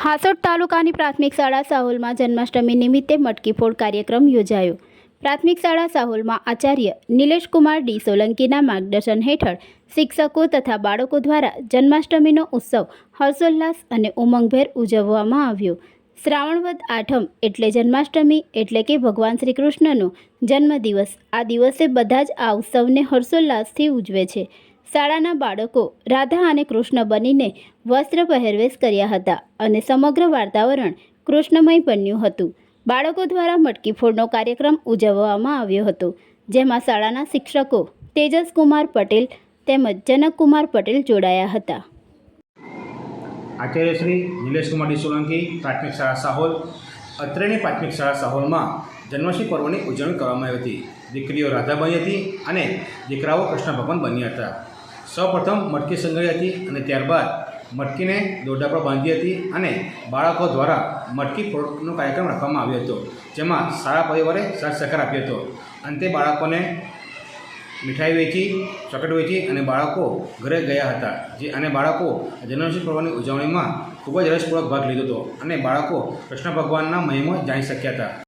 હાસોડ તાલુકાની પ્રાથમિક શાળા સાહોલમાં જન્માષ્ટમી નિમિત્તે મટકીફોડ કાર્યક્રમ યોજાયો. પ્રાથમિક શાળા સાહોલમાં આચાર્ય નિલેશકુમાર ડી સોલંકીના માર્ગદર્શન હેઠળ શિક્ષકો તથા બાળકો દ્વારા જન્માષ્ટમીનો ઉત્સવ હર્ષોલ્લાસ અને ઉમંગભેર ઉજવવામાં આવ્યો. શ્રાવણવદ આઠમ એટલે જન્માષ્ટમી એટલે કે ભગવાન શ્રી કૃષ્ણનો જન્મદિવસ. આ દિવસે બધા જ આ ઉત્સવને હર્ષોલ્લાસથી ઉજવે છે. શાળાના બાળકો રાધા અને કૃષ્ણ બનીને વસ્ત્ર પહેરવેશ કર્યા હતા અને સમગ્ર વાતાવરણ કૃષ્ણમય બન્યું હતું. બાળકો દ્વારા મટકી ફોડનો કાર્યક્રમ ઉજવવામાં આવ્યો હતો, જેમાં શાળાના શિક્ષકો તેજસકુમાર પટેલ તેમજ જનકકુમાર પટેલ જોડાયા હતા. આચાર્ય શ્રી નિલેશકુમાર સોલંકી પ્રાથમિક શાળા સાહોલ, અત્રેની પ્રાથમિક શાળા સાહોલમાં જન્માષ્ટમી પર્વની ઉજવણી કરવામાં આવી હતી. દીકરીઓ રાધાબાઈ હતી અને દીકરાઓ કૃષ્ણ ભગવાન બન્યા હતા. સૌપ્રથમ મટકી સંગ્રહી હતી અને ત્યારબાદ મટકીને દોરડા પર બાંધી હતી અને બાળકો દ્વારા મટકી ફોડનો કાર્યક્રમ રાખવામાં આવ્યો હતો, જેમાં શાળા પરિવારે સાથ સહકાર આપ્યો હતો. અંતે બાળકોને મીઠાઈ વેચી, ચોકલેટ વેચી અને બાળકો ઘરે ગયા હતા, જે અને બાળકો જન્માષ્ટમી પર્વની ઉજવણીમાં ખૂબ જ રસપૂર્વક ભાગ લીધો હતો અને બાળકો કૃષ્ણ ભગવાનના મહિમા જાણી શક્યા હતા.